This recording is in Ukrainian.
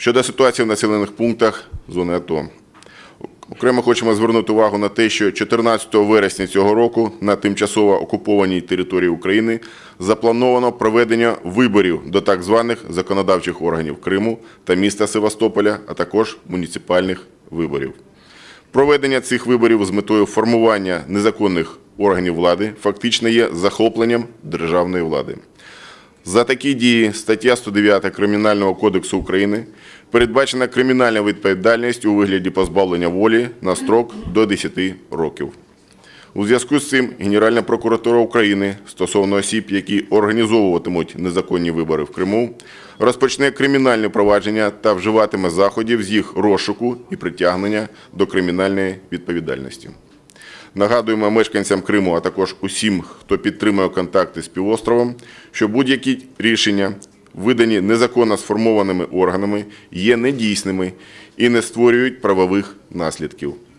Щодо ситуації в населених пунктах зони АТО. Окремо хочемо звернути увагу на те, що 14 вересня цього року на тимчасово окупованій території України заплановано проведення виборів до так званих законодавчих органів Криму та міста Севастополя, а також муніципальних виборів. Проведення цих виборів з метою формування незаконних органів влади фактично є захопленням державної влади. За такі дії стаття 109 Кримінального кодексу України передбачена кримінальна відповідальність у вигляді позбавлення волі на строк до 10 років. У зв'язку з цим Генеральна прокуратура України стосовно осіб, які організовуватимуть незаконні вибори в Криму, розпочне кримінальне провадження та вживатиме заходів з їх розшуку і притягнення до кримінальної відповідальності. Нагадуємо мешканцям Криму, а також усім, хто підтримує контакти з півостровом, що будь-які рішення, видані незаконно сформованими органами, є недійсними і не створюють правових наслідків.